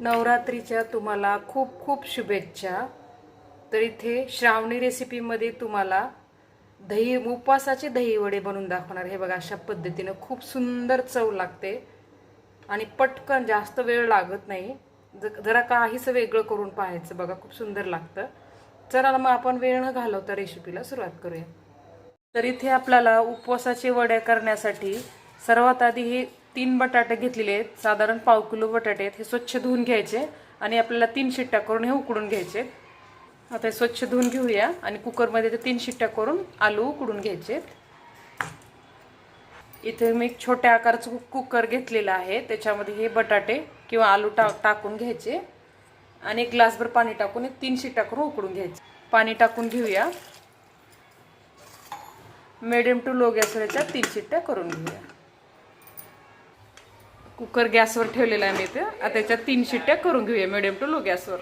नवरात्रीच्या तुम्हाला खूप खूप शुभेच्छा. तर इथे श्रावणी रेसिपीमध्ये तुम्हाला दही उपवासाचे दहीवडे बनवून दाखवणार. हे बघा अशा पद्धतीनं खूप सुंदर चव लागते. आणि पटकन जास्त वेळ लागत नाही. ज- जरा काहीच वेगळं करून पाहायचं बघा खूप सुंदर लागतं. चला मग आपण वेळ न घालवता रेसिपीला सुरुवात करूया. तर इथे आपल्याला उपवासाचे वड्या करण्यासाठी सर्वात आधी हे तीन बटाटे घेतलेले आहेत. साधारण पाव किलो बटाटे आहेत. हे स्वच्छ धुवून घ्यायचे आणि आपल्याला तीन शिट्ट्या करून हे उकडून घ्यायचे. आता हे स्वच्छ धुवून घेऊया आणि कुकरमध्ये ते तीन शिट्ट्या करून आलू उकडून घ्यायचे इथे मी एक छोट्या आकाराचं कुकर घेतलेलं आहे. त्याच्यामध्ये हे बटाटे किंवा आलू टा टाकून घ्यायचे. आणि एक ग्लासभर पाणी टाकून एक तीन शिट्ट्या करून उकडून घ्यायचे. पाणी टाकून घेऊया. मिडियम टू लो गॅसवर याच्या तीन शिट्ट्या करून घेऊया. कुकर गॅसवर ठेवलेला आहे मी इथे. आता त्याच्यात तीन शिट्ट्या करून घेऊया मिडियम टू लो गॅसवर.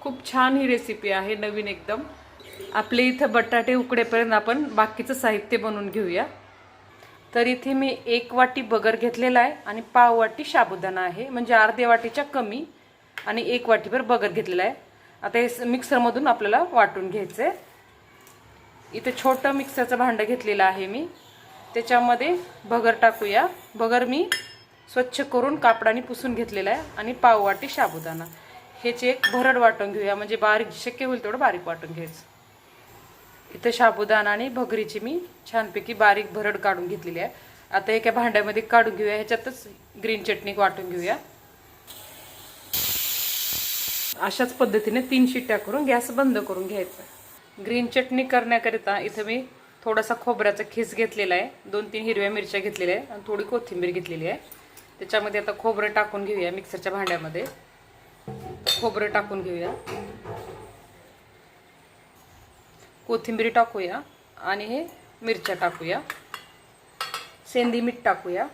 खूप छान ही रेसिपी आहे नवीन एकदम. आपले इथं बटाटे उकडेपर्यंत आपण बाकीचं साहित्य बनवून घेऊया. तर इथे मी एक वाटी बगर घेतलेला आहे आणि पाव वाटी साबुदाणा आहे. म्हणजे अर्ध्या वाटीच्या कमी आणि एक वाटीभर बगर घेतलेला आहे. आता हे स- मिक्सरमधून आपल्याला वाटून घ्यायचं आहे इथे छोटं मिक्सरचं भांडं घेतलेलं आहे मी. त्याच्यामध्ये भगर टाकूया. भगर मी स्वच्छ करून कापडाने पुसून घेतलेलं आहे आणि पाव वाटी साबुदाणा. ह्याचे एक भरड वाटून घेऊया. म्हणजे बारीक शक्य होईल तेवढं बारीक वाटून घ्यायचं. इथं साबुदाणा आणि भगरीची मी छानपैकी बारीक भरड काढून घेतलेली आहे. आता एका भांड्यामध्ये काढून घेऊया. ह्याच्यातच ग्रीन चटणी वाटून घेऊया. अशाच पद्धतीने तीन शिट्ट्या करून गॅस बंद करून घ्यायचा. ग्रीन चटणी करण्याकरिता इथं मी थोडासा खोबऱ्याचा खीस घेतलेला आहे. दोन तीन हिरव्या मिरच्या घेतलेल्या आहे आणि थोडी कोथिंबीर घेतलेली आहे. त्याच्यामध्ये आता खोबरं टाकून घेऊया मिक्सरच्या भांड्यामध्ये. खोबरं टाकून घेऊया. कोथिंबीर टाकूया आणि हे मिरच्या टाकूया. सेंदी मीठ टाकूया.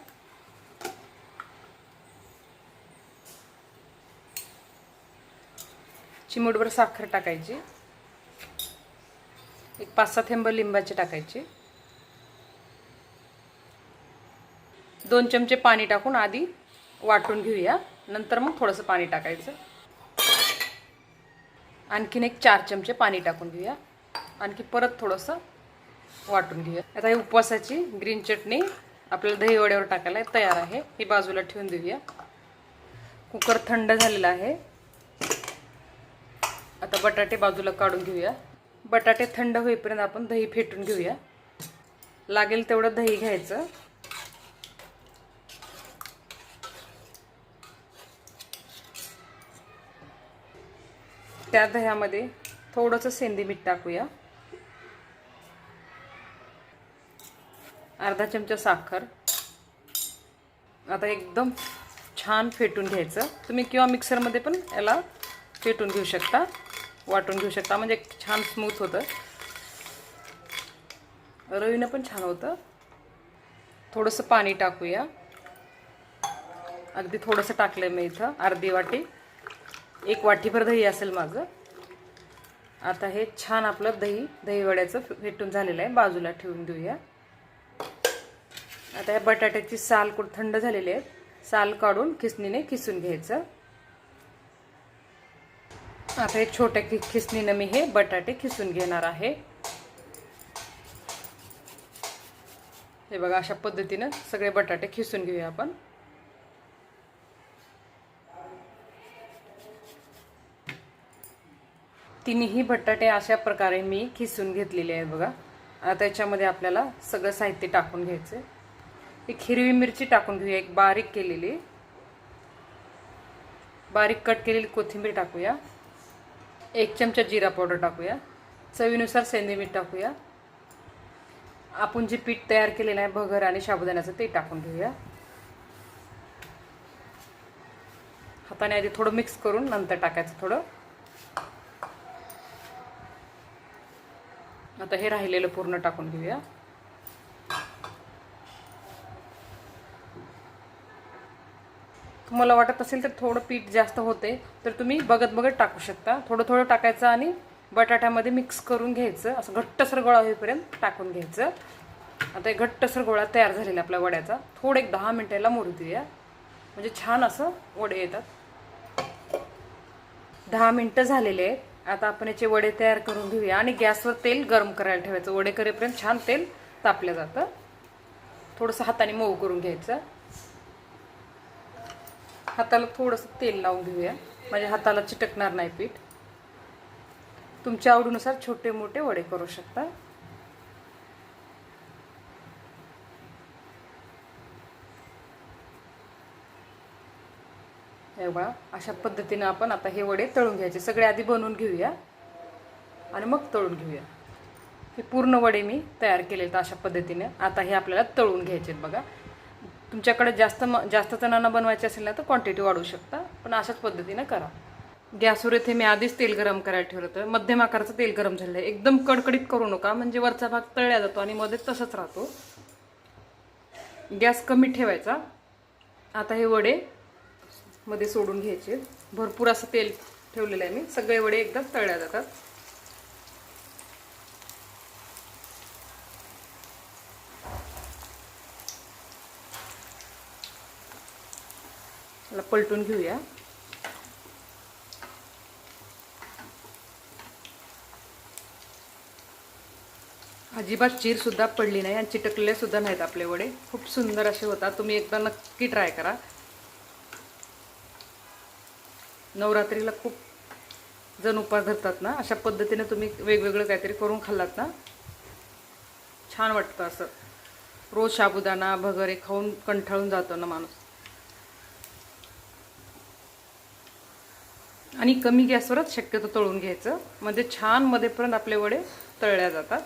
चिमूटभर साखर टाकायची. एक पाच सहा थेंब लिंबाची टाकायची. दोन चमचे पाणी टाकून आधी वाटून घेऊया. नंतर मग थोडंसं पाणी टाकायचं. आणखीन एक चार चमचे पाणी टाकून घेऊया. आणखी परत थोडंसं वाटून घेऊया. आता ही उपवासाची ग्रीन चटणी आपल्याला दही वड्यावर टाकायला तयार आहे. ही बाजूला ठेवून देऊया. कुकर थंड झालेला आहे. आता बटाटे बाजूला काढून घेऊया. बटाटे थंड होईपर्यंत आपण दही फेटून घेऊया. लागेल तेवढं दही घ्यायचं. त्या दह्यामध्ये थोडंसं सेंदी मीठ टाकूया. अर्धा चमचा साखर. आता एकदम छान फेटून घ्यायचं. तुम्ही किंवा मिक्सरमध्ये पण याला फेटून घेऊ शकता वाटून घेऊ शकता. म्हणजे छान स्मूथ होतं. रवीनं पण छान होतं. थोडंसं पाणी टाकूया. अगदी थोडंसं टाकलं मी इथं अर्धी वाटी. एक वाटीभर दही असेल मागं. आता हे छान आपलं दही दहीवड्याचं फेटून झालेलं आहे. बाजूला ठेवून देऊया. आता या बटाट्याची साल कुठ थंड झालेली आहे. साल काढून खिसणीने खिसून घ्यायचं. आता हे छोट्या खि खिसणीनं मी हे बटाटे खिसून घेणार आहे. हे बघा अशा पद्धतीनं सगळे बटाटे खिसून घेऊया आपण. तिन्ही बटाटे अशा प्रकारे मी खिसून घेतलेले आहेत बघा. आता त्याच्यामध्ये आपल्याला सगळं साहित्य टाकून घ्यायचं एक हिरवी मिरची टाकून घेऊया एक बारीक केलेली. बारीक कट केलेली कोथिंबीर टाकूया. एक चमचा जिरा पावडर टाकूया. चवीनुसार सेंदी मीठ टाकूया. आपण जे पीठ तयार केलेलं आहे भगर आणि साबुदाण्याचं ते टाकून घेऊया. हाताने आधी थोडं मिक्स करून नंतर टाकायचं थोडं. आता हे राहिलेलं पूर्ण टाकून घेऊया. तुम्हाला वाटत असेल तर थोडं पीठ जास्त होते तर तुम्ही बघत बघत टाकू शकता. थोडं थोडं टाकायचं आणि बटाट्यामध्ये मिक्स करून घ्यायचं. असं घट्टसर गोळा होईपर्यंत टाकून घ्यायचं. आता एक घट्टसर गोळा तयार झालेला आपल्या वड्याचा. थोडं एक दहा मिनिटाला मोरू देऊया. म्हणजे छान असं वडे येतात. दहा मिनटं झालेले आहेत. आता आपण याचे वडे तयार करून घेऊया आणि गॅसवर तेल गरम करायला ठेवायचं. वडे करेपर्यंत छान तेल तापलं जातं. थोडंसं हाताने मऊ करून घ्यायचं. हाताला थोडंसं तेल लावून घेऊया. म्हणजे हाताला चिटकणार नाही पीठ. तुमच्या आवडीनुसार छोटे मोठे वडे करू शकता. हे बघा अशा पद्धतीनं आपण आता हे वडे तळून घ्यायचे. सगळे आधी बनवून घेऊया आणि मग तळून घेऊया. हे पूर्ण वडे मी तयार केले आहेत अशा पद्धतीने. आता हे आपल्याला तळून घ्यायचे आहेत बघा. तुमच्याकडे जास्त म जास्त जणांना बनवायचे असेल ना तर क्वांटिटी वाढवू शकता. पण अशाच पद्धतीनं करा. गॅसवर इथे मी आधीच तेल गरम करायला ठेवलं होतं. मध्यम आकाराचं तेल गरम झालं आहे. एकदम कडकडीत करू नका. म्हणजे वरचा भाग तळल्या जातो आणि मध्ये तसंच राहतो. गॅस कमी ठेवायचा. आता हे वडे मध्ये सोडून घ्यायचे. भरपूर असं तेल ठेवलेलं आहे मी. सगळे वडे एकदा तळल्या जातात. त्याला पलटून घेऊया. अजिबात चीर सुद्धा पडली नाही आणि चिटकले सुद्धा नाहीत आपले वडे. खूप सुंदर असे होतात. तुम्ही एकदा नक्की ट्राय करा. नवरात्रीला खूप जण उपास धरतात ना अशा पद्धतीने तुम्ही वेगवेगळं काहीतरी करून खाल्लात ना? छान वाटतं असं. रोज साबुदाणा भगरे खाऊन कंठाळून जातो ना माणूस. आणि कमी गॅसवरच शक्यतो तळून घ्यायचं. म्हणजे छान मध्येपर्यंत आपले वडे तळल्या जातात.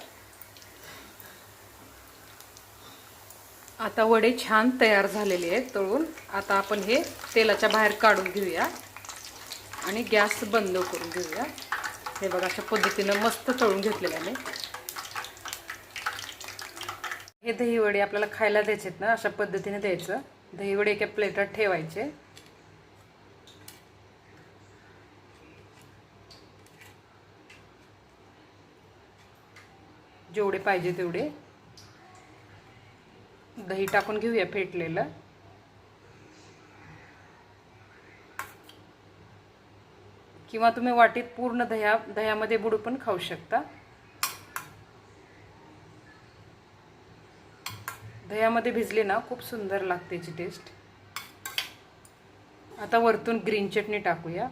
आता वडे छान तयार झालेले आहेत तळून. आता आपण हे तेलाच्या बाहेर काढून घेऊया. आणि गॅस बंद करून घेऊया. हे बघा अशा पद्धतीनं मस्त तळून घेतलेलं आहे हे दहीवडे आपल्याला खायला द्यायचे ना अशा पद्धतीने द्यायचं. दहीवडे एका प्लेटात ठेवायचे. जेवढे पाहिजे तेवढे. दही टाकून घेऊया फेटलेलं. किंवा तुम्ही वाटीत पूर्ण दह्या दह्यामध्ये बुडू पण खाऊ शकता. दह्यामध्ये भिजले ना खूप सुंदर लागते याची टेस्ट आता वरतून ग्रीन चटणी टाकूया.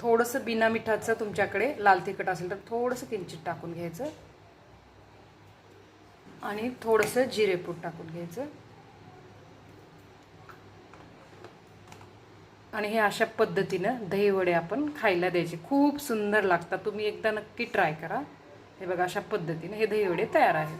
थोडंसं बिना मिठाचं तुमच्याकडे लाल तिखट असेल तर थोडंसं किंचित टाकून घ्यायचं. आणि थोडंसं जिरेपूट टाकून घ्यायचं. आणि हे अशा पद्धतीनं दहीवडे आपण खायला द्यायचे. खूप सुंदर लागतात. तुम्ही एकदा नक्की ट्राय करा. हे बघा अशा पद्धतीनं हे दहीवडे तयार आहेत.